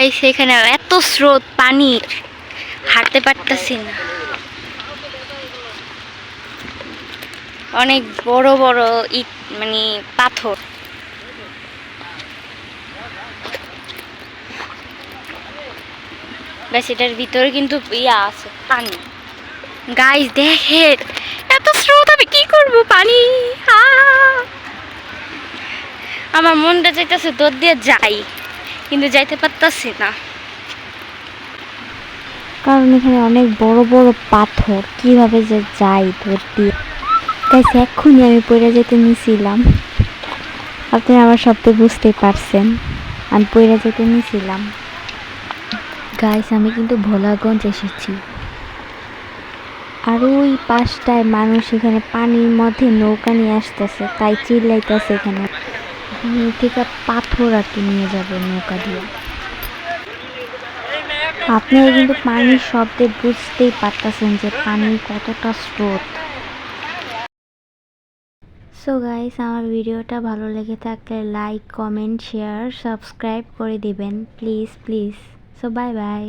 Guys এখানে এত স্রোত, পানির। হাঁটতে পারতেছি না। অনেক বড় বড় ইট মানে পাথর। ব্যাস, এটার ভিতরে কিন্তু ইয়া আছে, পানি। গাইস দেখেন, এত স্রোত, আমি কি করব? পানি আমার মনটা চাইতেছে দৌড় দিয়ে যাই। কিন্তু যাইতে পারতাছি না। কারণ এখানে অনেক বড় বড় পাথর কীভাবে যে যাই তোর দিয়ে। গাইস এক্ষুনি আমি পড়ে যেতে নিছিলাম। আপনি আমার শব্দ বুঝতেই পারছেন। আমি পড়ে যেতে নিছিলাম। গাইস আমি কিন্তু ভোলাগঞ্জ এসেছি। আর ওই পাশটায় মানুষ এখানে পানির মধ্যে নৌকা নিয়ে আসতেছে তাই চিল্লাইতেছে এখানে। থেকে পাথর আর কি নিয়ে যাবে নৌকা দিয়ে। আপনারা কিন্তু পানির শব্দে বুঝতেই পারতেছেন যে পানির কতটা স্রোত। সো গাইস আমার ভিডিওটা ভালো লেগে থাকলে লাইক কমেন্ট শেয়ার সাবস্ক্রাইব করে দিবেন। Please please so bye bye